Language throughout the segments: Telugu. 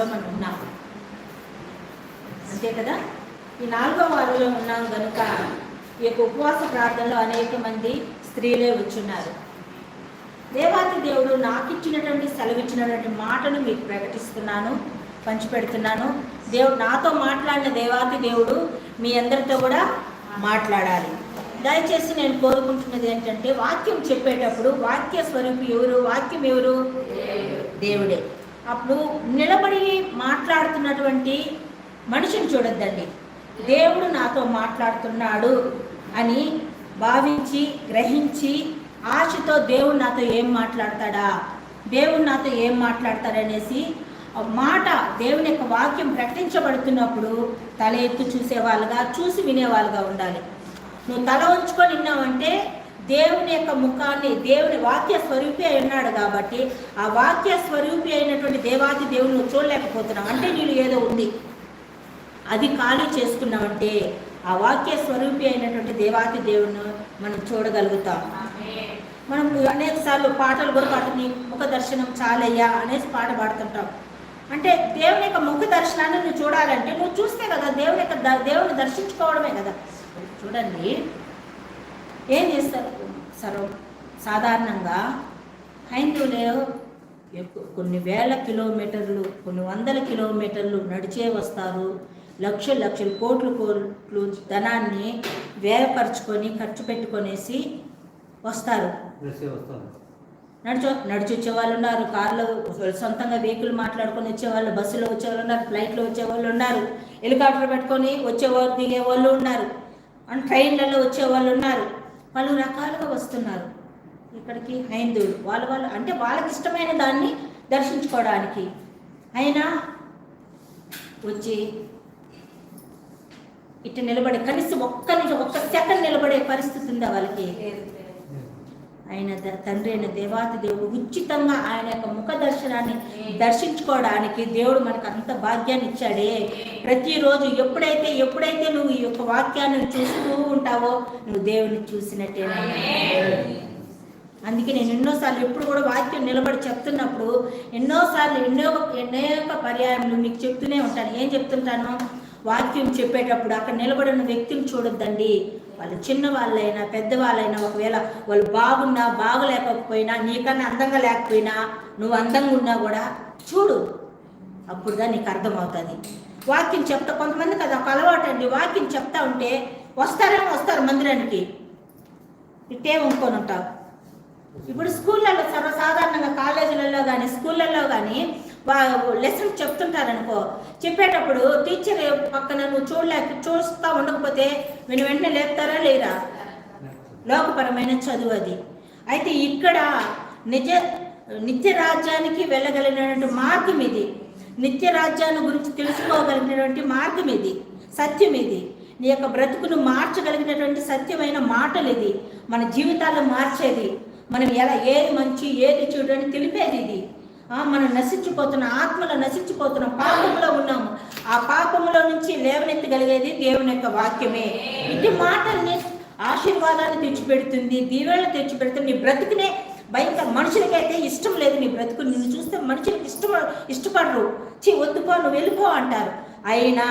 వారంలో మనం ఉన్నాం. అంతే కదా? ఈ నాలుగో వారంలో ఉన్నాం కనుక ఈ యొక్క ఉపవాస ప్రార్థనలో అనేక మంది స్త్రీలే వచ్చున్నారు. దేవాతి దేవుడు నాకు ఇచ్చినటువంటి సెలవిచ్చినటువంటి మాటను మీకు ప్రకటిస్తున్నాను పంచిపెడుతున్నాను. దేవుడు నాతో మాట్లాడిన దేవాతి దేవుడు మీ అందరితో కూడా మాట్లాడాలి. దయచేసి నేను కోరుకుంటున్నది ఏంటంటే వాక్యం చెప్పేటప్పుడు వాక్య స్వరూపు ఎవరు? వాక్యం ఎవరు? దేవుడే. అప్పుడు నిలబడి మాట్లాడుతున్నటువంటి మనిషిని చూడొద్దండి. దేవుడు నాతో మాట్లాడుతున్నాడు అని భావించి గ్రహించి ఆశతో దేవుడు నాతో ఏం మాట్లాడతాడా? దేవుడు నాతో ఏం మాట్లాడతాడనేసి మాట దేవుని యొక్క వాక్యం ప్రకటించబడుతున్నప్పుడు తల ఎత్తు చూసేవాళ్ళుగా చూసి వినేవాళ్ళుగా ఉండాలి. నువ్వు తల ఉంచుకొని విన్నావంటే దేవుని యొక్క ముఖాన్ని దేవుని వాక్య స్వరూపి అయి ఉన్నాడు కాబట్టి ఆ వాక్య స్వరూపి అయినటువంటి దేవాది దేవుని నువ్వు చూడలేకపోతున్నావు. అంటే నీళ్ళు ఏదో ఉంది. అది ఖాళీ చేసుకున్నామంటే ఆ వాక్య స్వరూపి అయినటువంటి దేవాతి దేవుని మనం చూడగలుగుతాం. మనం అనేక సార్లు పాటలు కూడా పాడుతుంది ముఖ దర్శనం చాలయ్యా అనేసి పాట పాడుతుంటాం. అంటే దేవుని యొక్క ముఖ దర్శనాన్ని నువ్వు చూడాలంటే నువ్వు చూస్తే కదా దేవుని యొక్క దేవుని దర్శించుకోవడమే కదా. చూడండి. ఏం చేస్తారు? సర్వ సాధారణంగా హైందువులే కొన్ని వేల కిలోమీటర్లు కొన్ని వందల కిలోమీటర్లు నడిచే వస్తారు. లక్షలు లక్షలు కోట్లు కోట్లు ధనాన్ని వ్యయపరచుకొని ఖర్చు పెట్టుకొనేసి వస్తారు. నడిచో నడిచి వచ్చే వాళ్ళు ఉన్నారు. కార్లో సొంతంగా వెహికల్ మాట్లాడుకొని వచ్చేవాళ్ళు బస్సులో వచ్చేవాళ్ళు ఉన్నారు ఫ్లైట్లో వచ్చేవాళ్ళు ఉన్నారు హెలికాప్టర్ పెట్టుకొని వచ్చేవాళ్ళు దిగే వాళ్ళు ఉన్నారు అండ్ ట్రైన్లలో వచ్చేవాళ్ళు ఉన్నారు. పలు రకాలుగా వస్తున్నారు. ఇక్కడికి హైందువులు వాళ్ళ వాళ్ళు అంటే వాళ్ళకి ఇష్టమైన దాన్ని దర్శించుకోవడానికి. అయినా వచ్చి ఇటు నిలబడే కనీసం ఒక్క నిమిషం ఒక్క సెకండ్ నిలబడే పరిస్థితి ఉందా వాళ్ళకి? ఆయన తండ్రి అయిన దేవాతి దేవుడు ఉచితంగా ఆయన యొక్క ముఖ దర్శనాన్ని దర్శించుకోవడానికి దేవుడు మనకు అంత భాగ్యాన్ని ఇచ్చాడే. ప్రతిరోజు ఎప్పుడైతే ఎప్పుడైతే నువ్వు ఈ యొక్క వాక్యాన్ని చూస్తూ ఉంటావో నువ్వు దేవుని చూసినట్టే అందుకే నేను ఎన్నోసార్లు ఎప్పుడు కూడా వాక్యం నిలబడి చెప్తున్నప్పుడు ఎన్నోసార్లు ఎన్నో అనేక పర్యాయములు మీకు చెప్తూనే ఉంటాను. ఏం చెప్తుంటాను? వాక్యం చెప్పేటప్పుడు అక్కడ నిలబడిన వ్యక్తిని చూడొద్దండి. వాళ్ళు చిన్నవాళ్ళైనా పెద్దవాళ్ళైనా ఒకవేళ వాళ్ళు బాగున్నా బాగలేకపోయినా నీకన్నా అందంగా లేకపోయినా నువ్వు అందంగా ఉన్నా కూడా చూడు. అప్పుడుగా నీకు అర్థమవుతుంది. వాక్యం చెప్తా కొంతమంది కదా ఒక అలవాటు అండి. వాక్యం చెప్తా ఉంటే వస్తారేమో వస్తారు మందిరానికి? ఇట్టే ఉంకొని ఉంటావు. ఇప్పుడు స్కూళ్ళల్లో సర్వసాధారణంగా కాలేజీలలో కానీ స్కూళ్ళల్లో కానీ లెసన్ చెప్తుంటారనుకో చెప్పేటప్పుడు టీచర్ పక్కన నువ్వు చూడలేక చూస్తూ ఉండకపోతే నేను వెంటనే లేపుతారా లేరా? లోకపరమైన చదువు అది. అయితే ఇక్కడ నిజ నిత్య రాజ్యానికి వెళ్ళగలిగినటువంటి మార్గం ఇది. నిత్య రాజ్యాన్ని గురించి తెలుసుకోగలిగినటువంటి మార్గం ఇది. సత్యం ఇది. నీ యొక్క బ్రతుకును మార్చగలిగినటువంటి సత్యమైన మాటలు ఇది. మన జీవితాలను మార్చేది. మనం ఎలా ఏది మంచి ఏది చూడని తెలిపేది ఇది. మనం నశించిపోతున్న ఆత్మలో నశించిపోతున్న పాపంలో ఉన్నాము. ఆ పాపంలో నుంచి లేవనెత్తగలిగేది దేవుని యొక్క వాక్యమే. ఇటు మాటల్ని ఆశీర్వాదాన్ని తెచ్చిపెడుతుంది దీవెనలు తెచ్చిపెడుతుంది. నీ బ్రతుకునే భయంకర మనుషులకైతే ఇష్టం లేదు నీ బ్రతుకు. నిన్ను చూస్తే మనుషులకు ఇష్టం ఇష్టపడరు. చీ వద్దుపో నువ్వు వెళ్ళిపో అంటారు. అయినా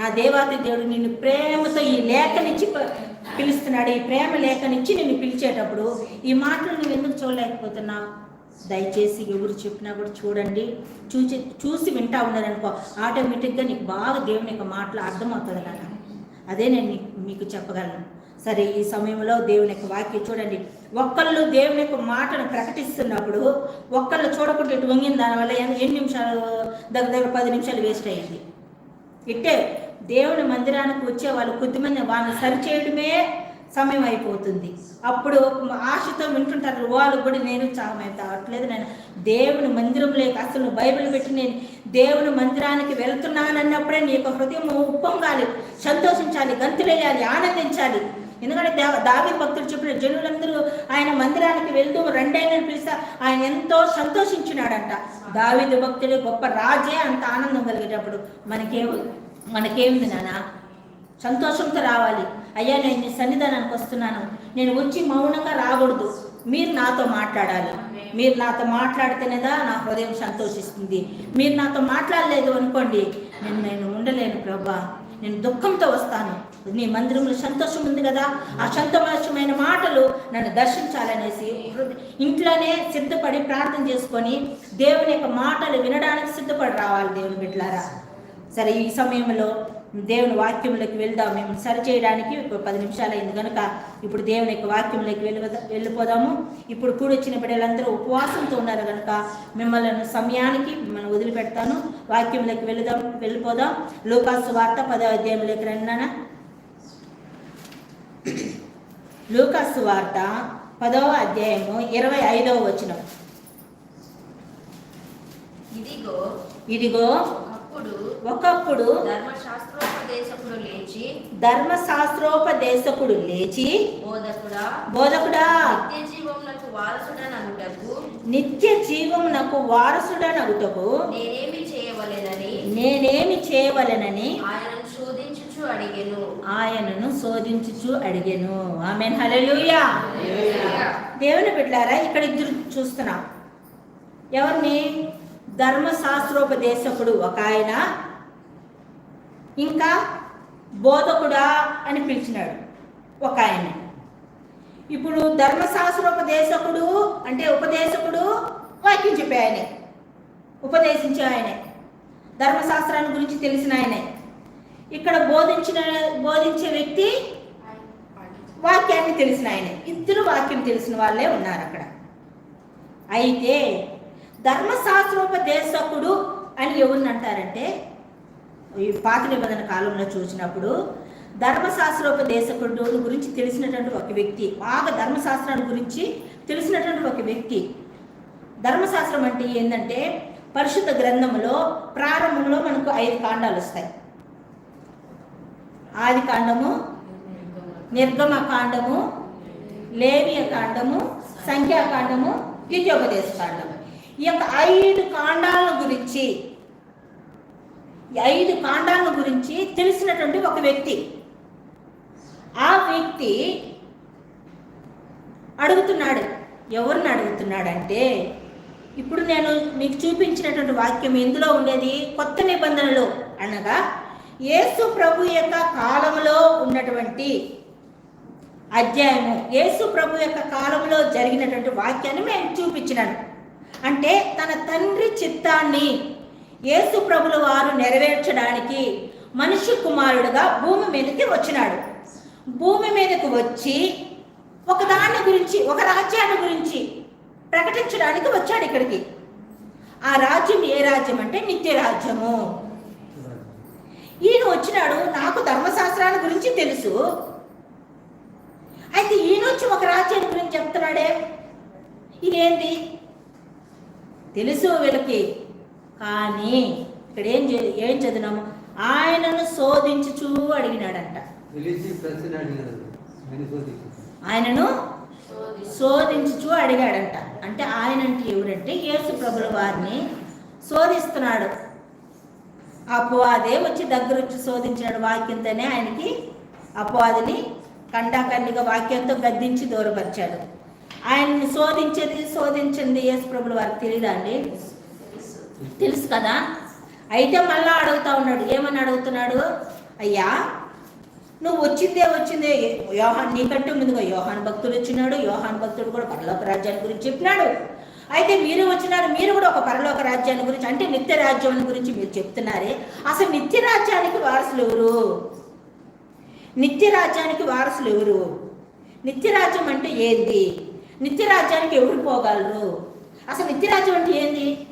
నా దేవాతి దేవుడు నిన్ను ప్రేమతో ఈ లేఖనిచ్చి పిలుస్తున్నాడు. ఈ ప్రేమ లేఖనిచ్చి నిన్ను పిలిచేటప్పుడు ఈ మాటలు నువ్వు ఎందుకు చూడలేకపోతున్నావు? దయచేసి ఎవరు చెప్పినా కూడా చూడండి. చూసి చూసి వింటా ఉన్నారనుకో ఆటోమేటిక్గా నీకు బాగా దేవుని యొక్క మాటలు అర్థమవుతుంది నాన్న. అదే నేను మీకు చెప్పగలను. సరే ఈ సమయంలో దేవుని యొక్క వాక్యం చూడండి. ఒక్కళ్ళు దేవుని యొక్క మాటను ప్రకటిస్తున్నప్పుడు ఒక్కళ్ళు చూడకుండా ఇటు వంగిన దానివల్ల ఎన్ని నిమిషాలు దగ్గర దగ్గర పది నిమిషాలు వేస్ట్ అయ్యింది. ఇట్టే దేవుని మందిరానికి వచ్చే వాళ్ళు కొద్దిమంది వాళ్ళని సరిచేయడమే సమయం అయిపోతుంది అప్పుడు ఆశతో వింటుంటారు వాళ్ళు కూడా నేను చాలా నేను దేవుని మందిరం లేక అసలు బైబిల్ పెట్టి నేను దేవుని మందిరానికి వెళ్తున్నానన్నప్పుడే నీ యొక్క హృదయం ఉప్పొంగాలి సంతోషించాలి గంతులేయాలి ఆనందించాలి. ఎందుకంటే దేవ దావి భక్తులు చెప్పిన జనులందరూ ఆయన మందిరానికి వెళ్తూ రెండైనా పిలిస్తే ఆయన ఎంతో సంతోషించినాడంట. దావిది భక్తుడు గొప్ప రాజే అంత ఆనందం కలిగేటప్పుడు మనకేం మనకేమిది నాన్న సంతోషంతో రావాలి. అయ్యా నేను నీ సన్నిధానానికి వస్తున్నాను. నేను వచ్చి మౌనంగా రాకూడదు. మీరు నాతో మాట్లాడాలి. మీరు నాతో మాట్లాడితేనేదా నా హృదయం సంతోషిస్తుంది. మీరు నాతో మాట్లాడలేదు అనుకోండి నేను నేను ఉండలేను ప్రభా. నేను దుఃఖంతో వస్తాను. నీ మందిరంలో సంతోషం ఉంది కదా. ఆ సంతోషమైన మాటలు నన్ను దర్శించాలనేసి ఇంట్లోనే సిద్ధపడి ప్రార్థన చేసుకొని దేవుని యొక్క మాటలు వినడానికి సిద్ధపడి రావాలి దేవుని బిడ్డలారా. సరే ఈ సమయంలో దేవుని వాక్యంలోకి వెళ్దాం. మేము సరి చేయడానికి ఇప్పుడు పది నిమిషాలు అయింది కనుక ఇప్పుడు దేవుని యొక్క వాక్యంలోకి వెళ్ళి వెళ్ళిపోదాము. ఇప్పుడు కూడొచ్చిన బిడ్డలందరూ ఉపవాసంతో ఉన్నారు కనుక మిమ్మల్ని సమయానికి మిమ్మల్ని వదిలిపెడతాను. వాక్యంలోకి వెళదాం వెళ్ళిపోదాం. లూకాసు వార్త పదో అధ్యాయంలోకి రండినా. లూకాసు వార్త పదవ అధ్యాయము ఇరవై ఐదవ వచనం. ఇదిగో ఇదిగో ఒకప్పుడు ధర్మశాస్త్రోపదేశకుడు లేచి ధర్మశాస్త్రోపదేశకుడు లేచి బోధకుడా? బోధకుడా? నిత్య జీవమునకు వారసుడననుటకు నిత్య జీవమునకు వారసుడనగుటకు నేనేమి చేయవలెనని? నేనేమి చేయవలెనని? ఆయనను శోధించుచు అడిగెను. ఆయనను శోధించుచు అడిగెను. ఆమె హల్లెలూయా. దేవుని బిడ్డారా ఇక్కడ ఇద్దరు చూస్తున్నాం. ఎవరిని? ధర్మశాస్త్రోపదేశకుడు ఒక ఆయన ఇంకా బోధకుడా అని పిలిచినాడు ఒక ఆయన. ఇప్పుడు ధర్మశాస్త్రోపదేశకుడు అంటే ఉపదేశకుడు వాక్యం చెప్పే ఆయనే ఉపదేశించే ఆయనే ధర్మశాస్త్రాన్ని గురించి తెలిసిన ఆయనే. ఇక్కడ బోధించిన బోధించే వ్యక్తి వాక్యాన్ని తెలిసిన ఆయనే. ఇద్దరు వాక్యం తెలిసిన వాళ్ళే ఉన్నారు అక్కడ. అయితే ధర్మశాస్త్రోపదేశకుడు అని ఎవరిని అంటారంటే ఈ పాత నిబంధన కాలంలో చూసినప్పుడు ధర్మశాస్త్రోపదేశకుడు గురించి తెలిసినటువంటి ఒక వ్యక్తి బాగా ధర్మశాస్త్రాన్ని గురించి తెలిసినటువంటి ఒక వ్యక్తి. ధర్మశాస్త్రం అంటే ఏంటంటే పరిశుద్ధ గ్రంథంలో ప్రారంభంలో మనకు ఐదు కాండాలు వస్తాయి. ఆది కాండము నిర్గమ కాండము లేవియ కాండము సంఖ్యాకాండము ద్వితీయోపదేశ కాండము. ఈ యొక్క ఐదు కాండాల గురించి ఐదు కాండాల గురించి తెలిసినటువంటి ఒక వ్యక్తి. ఆ వ్యక్తి అడుగుతున్నాడు ఎవరిని అడుగుతున్నాడంటే ఇప్పుడు నేను మీకు చూపించినటువంటి వాక్యం ఎందులో ఉండేది? కొత్త నిబంధనలు అనగా యేసు ప్రభు యొక్క కాలంలో ఉన్నటువంటి అధ్యాయము. యేసు ప్రభు యొక్క కాలంలో జరిగినటువంటి వాక్యాన్ని మేము చూపించినాను. అంటే తన తండ్రి చిత్తాన్ని యేసు ప్రభుల వారు నెరవేర్చడానికి మనిషి కుమారుడుగా భూమి మీదకి వచ్చినాడు. భూమి మీదకు వచ్చి ఒక దాని గురించి ఒక రాజ్యాన్ని గురించి ప్రకటించడానికి వచ్చాడు ఇక్కడికి. ఆ రాజ్యం ఏ రాజ్యం అంటే నిత్య రాజ్యము. ఈయన వచ్చినాడు నాకు ధర్మశాస్త్రాల గురించి తెలుసు. అయితే ఈయన వచ్చి ఒక రాజ్యాన్ని గురించి చెప్తున్నాడే? ఇదేంటి తెలుసు వీళ్ళకి. కానీ ఇక్కడ ఏం ఏం చదివినాము? ఆయనను శోధించుచూ అడిగినాడంట. ఆయనను శోధించుచూ అడిగాడంట. అంటే ఆయన అంటే ఎవరంటే యేసు ప్రభుల వారిని శోధిస్తున్నాడు. అపవాదే వచ్చి దగ్గర వచ్చి శోధించినాడు వాక్యంతోనే ఆయనకి అపవాదిని కండాకండిగా వాక్యంతో గద్దించి దూరపరిచాడు. ఆయన్ని శోధించేది శోధించింది యేసు ప్రభుల వారికి తెలియదా అండి? తెలుసు కదా? అయితే మళ్ళా అడుగుతా ఉన్నాడు. ఏమని అడుగుతున్నాడు? అయ్యా నువ్వు వచ్చిందే వచ్చిందే. యోహాన్ నీకంటే ముందుగా యోహాన్ భక్తుడు వచ్చినాడు. యోహాన్ భక్తుడు కూడా పరలోక రాజ్యాన్ని గురించి చెప్పినాడు. అయితే మీరు వచ్చినారు మీరు కూడా ఒక పరలోక రాజ్యాన్ని గురించి అంటే నిత్య రాజ్యం గురించి మీరు చెప్తున్నారే. అసలు నిత్య రాజ్యానికి వారసులు ఎవరు? నిత్య రాజ్యానికి వారసులు ఎవరు? నిత్య రాజ్యం అంటే ఏంది నిత్యరాజ్యానికి ఎవరు పోగలరు? అసలు నిత్యరాజ్యం అంటే ఏంది?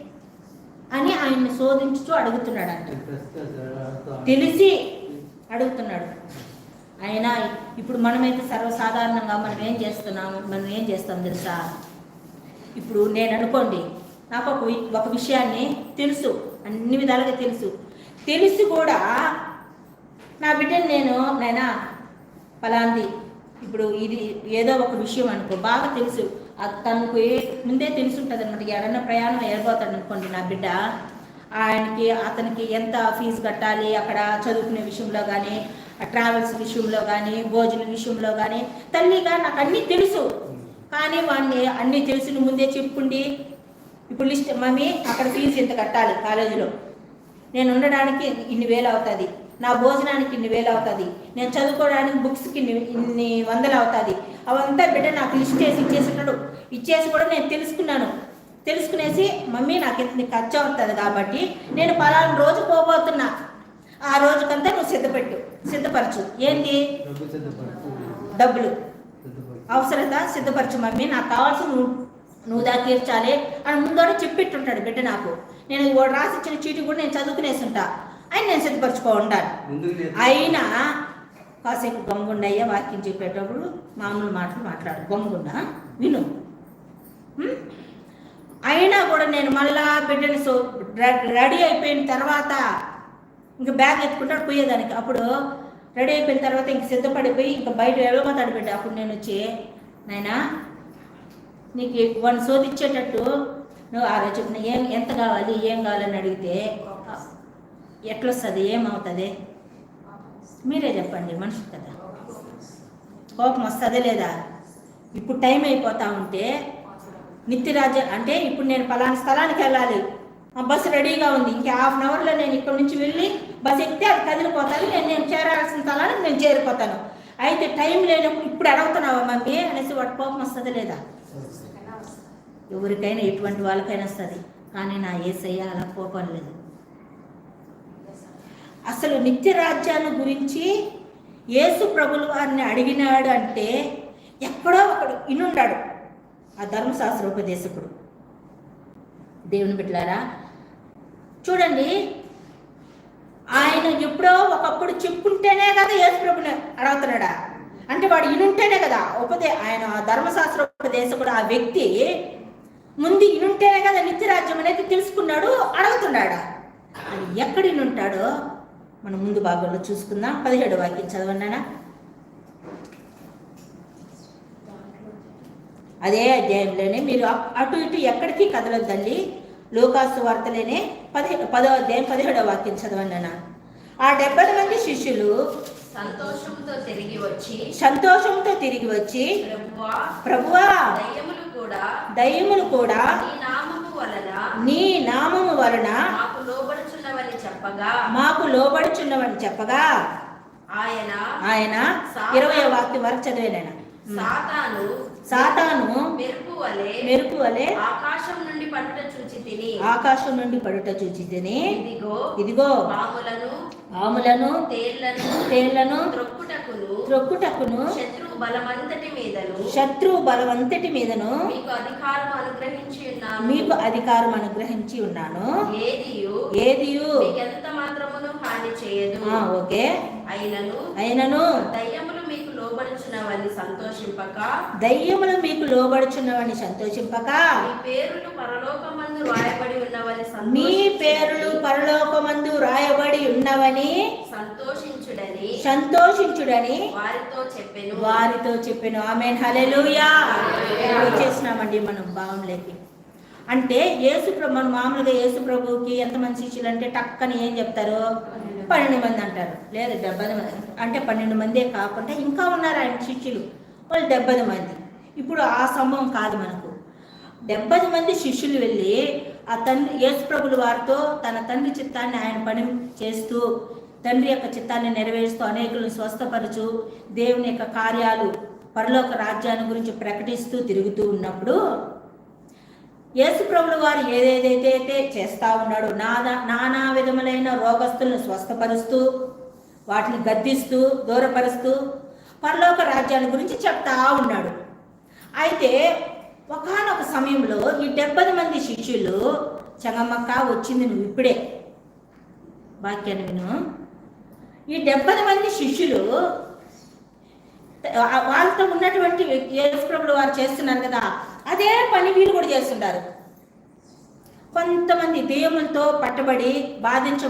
అని ఆయన్ని శోధించుతూ అడుగుతున్నాడు అంట తెలిసి అడుగుతున్నాడు. ఆయన ఇప్పుడు మనమైతే సర్వసాధారణంగా మనం ఏం చేస్తున్నాము? మనం ఏం చేస్తాం తెలుసా? ఇప్పుడు నేను అనుకోండి నాకు ఒక ఒక విషయాన్ని తెలుసు అన్ని విధాలుగా తెలుసు. తెలిసి కూడా నా బిడ్డని నేను నైనా పలాంది ఇప్పుడు ఇది ఏదో ఒక విషయం అనుకో బాగా తెలుసు. తనకు ఏ- ముందే తెలిసి ఉంటుంది అనమాట ఎవరన్నా ప్రయాణం ఏర్పోతాడు అనుకోండి నా బిడ్డ ఆయనకి అతనికి ఎంత ఫీజు కట్టాలి అక్కడ చదువుకునే విషయంలో కానీ ట్రావెల్స్ విషయంలో కానీ భోజనం విషయంలో కానీ తల్లిగా నాకు అన్నీ తెలుసు. కానీ వాడిని అన్నీ తెలిసిన ముందే చెప్పుండి ఇప్పుడు లిస్ట్ మమ్మీ అక్కడ ఫీజు ఎంత కట్టాలి కాలేజీలో? నేను ఉండడానికి ఇన్ని వేలు అవుతుంది. నా భోజనానికి ఇన్ని వేలు అవుతుంది. నేను చదువుకోవడానికి బుక్స్కి ఇన్ని ఇన్ని వందలు అవుతుంది. అవంతా బిడ్డ నాకు లిస్ట్ వేసి ఇచ్చేసినాడు. ఇచ్చేసి కూడా నేను తెలుసుకున్నాను. తెలుసుకునేసి మమ్మీ నాకు ఇంత ఖర్చు అవుతుంది కాబట్టి నేను పలానా రోజు పోబోతున్నా. ఆ రోజుకంతా నువ్వు సిద్ధపెట్టు సిద్ధపరచు. ఏంటి? డబ్బులు. అవసరత సిద్ధపరచు మమ్మీ నాకు కావాల్సిన నువ్వు నువ్వు దా తీర్చాలి అని ముందోనే చెప్పిట్టుంటాడు బిడ్డ నాకు. నేను వాడు రాసిచ్చిన చీటి కూడా నేను చదువుకునేసి ఉంటా అని నేను సిద్ధపరచుకో లేదు. అయినా కాసేపు గమ్ముగుండ అయ్యా వాక్యం చెప్పేటప్పుడు మామూలు మాటలు మాట్లాడు. గమ్ముగుండ? విను? అయినా కూడా నేను మళ్ళా బిడ్డని సో రెడీ అయిపోయిన తర్వాత ఇంక బ్యాగ్ ఎత్తుకుంటాడు పోయేదానికి. అప్పుడు రెడీ అయిపోయిన తర్వాత ఇంక సిద్ధపడిపోయి ఇంకా బయట వెళ్ళబోతాడు బిడ్డ అప్పుడు నేను వచ్చి నాయనా నీకు వన్ సోది ఇచ్చేటట్టు నువ్వు ఆ రోజు ఏం ఎంత కావాలి ఏం కావాలని అడిగితే ఎట్లొస్తుంది ఏమవుతుంది? మీరే చెప్పండి మనిషి కదా. కోపం వస్తుందా లేదా? ఇప్పుడు టైం అయిపోతా ఉంటే నిత్యరాజ అంటే ఇప్పుడు నేను పలానా స్థలానికి వెళ్ళాలి. ఆ బస్సు రెడీగా ఉంది ఇంకా హాఫ్ అన్ అవర్లో నేను ఇక్కడ నుంచి వెళ్ళి బస్సు ఎక్కితే అది కదిలిపోతాను నేను నేను చేరాల్సిన స్థలానికి నేను చేరిపోతాను. అయితే టైం లేనప్పుడు ఇప్పుడు అడుగుతున్నావా మమ్మీ అనేసి వాటి కోపం వస్తుందా లేదా? ఎవరికైనా ఎటువంటి వాళ్ళకైనా వస్తుంది. కానీ నా ఏసయ్య అలా కోపం లేదు. అసలు నిత్య రాజ్యాన్ని గురించి యేసు ప్రభులు వారిని అడిగినాడు అంటే ఎక్కడో ఒకడు ఇనుండాడు. ఆ ధర్మశాస్త్ర ఉపదేశకుడు. దేవుని బిడ్డలారా చూడండి. ఆయన ఎప్పుడో ఒకప్పుడు చెప్పుంటేనే కదా యేసు ప్రభుని అడుగుతున్నాడా? అంటే వాడు ఇనుంటేనే కదా. ఉపదే ఆయన ఆ ధర్మశాస్త్ర ఉపదేశకుడు ఆ వ్యక్తి ముందు ఇనుంటేనే కదా నిత్యరాజ్యం అనేది తెలుసుకున్నాడు అడుగుతున్నాడా? అది ఎక్కడ ఇనుంటాడో మనం ముందు భాగంలో చూసుకుందాం. పదిహేడు వాక్యం చదవన్నానా అదే అధ్యాయంలోనే మీరు అటు ఇటు ఎక్కడికి కదలొద్దండి. లోకాసు వార్తలేనే పదిహేడు పదో అధ్యాయం పదిహేడో వాక్యం చదవన్నానా ఆ డెబ్బై మంది శిష్యులు సంతోషంతో తిరిగి వచ్చి సంతోషంతో తిరిగి వచ్చి ప్రభువా దయ్యములు కూడా దయ్యములు కూడా నీ నామము వలన నీ నామము వలన మాకు లోబడుచున్నవని చెప్పగా. మాకు లోబడుచున్నవని చెప్పగా. ఆయన ఆయన ఇరవై వాక్యం వరకు చదివాను సాతాను సాతాను మెరుపు వలె మెరుపు వలె ఆకాశం నుండి పట్టుట ఆకాశం నుండి పడుట చూచి తిని ఇదిగో ఇదిగో పాములను ఆములను తేళ్ళను తేళ్ళను త్రొక్కుటకును త్రొక్కుటకును శత్రు బలమంతటి మీదను శత్రువు బలవంతటి మీదను మీకు అధికారం అనుగ్రహించి ఉన్నాను. మీకు అధికారం అనుగ్రహించి ఉన్నాను. ఏదియు? ఏదియు? మీకెంత మాత్రమును హాని చేయదు. ఓకే. అయినను అయినను దయ్యములు మీకు లోబడుచున్నవని సంతోషింపక. దయ్యములు మీకు లోబడుచున్నవని సంతోషింపక. మీ పేరులు పరలోకమందు రాయబడి ఉన్నవని మీ పేరులు పరలోకమందు రాయబడి ఉన్నవని సంతోషించుడని. సంతోషించుడని వారితో చెప్పెను. వారితో చెప్పాను. ఆమె హలెలుయా వచ్చేసినామండి మనం భావంలోకి అంటే యేసు ప్రభు మామూలుగా యేసు ప్రభువుకి ఎంతమంది శిష్యులు అంటే టక్కని ఏం చెప్తారు? పన్నెండు మంది అంటారు. లేదు డెబ్బై మంది. అంటే పన్నెండు మందే కాకుండా ఇంకా ఉన్నారు ఆయన శిష్యులు. వాళ్ళు డెబ్బై మంది. ఇప్పుడు ఆ సంభవం కాదు మనకు. డెబ్బై మంది శిష్యులు వెళ్ళి ఆ తండ్రి యేసుప్రభులు వారితో తన తండ్రి చిత్తాన్ని ఆయన పని చేస్తూ తండ్రి యొక్క చిత్తాన్ని నెరవేరుస్తూ అనేకులను స్వస్థపరచు దేవుని యొక్క కార్యాలు పరలోక రాజ్యాన్ని గురించి ప్రకటిస్తూ తిరుగుతూ ఉన్నప్పుడు యేసు ప్రభుల వారు ఏదేదైతే చేస్తా ఉన్నాడో నానా నానా విధములైన రోగస్తులను స్వస్థపరుస్తూ వాటిని గద్దిస్తూ దూరపరుస్తూ పరలోక రాజ్యాల గురించి చెప్తా ఉన్నాడు. అయితే ఒకానొక సమయంలో ఈ డెబ్బై మంది శిష్యులు చంగమ్మక్క వచ్చింది నువ్వు ఇప్పుడే. వాక్యాన్ని విను. ఈ డెబ్బై మంది శిష్యులు వాళ్ళతో ఉన్నటువంటి వ్యక్తి యేసుప్రభులు వారు చేస్తున్నారు కదా అదే పని వీళ్ళు కూడా చేస్తుంటారు. కొంతమంది దేవులతో పట్టబడి బాధించ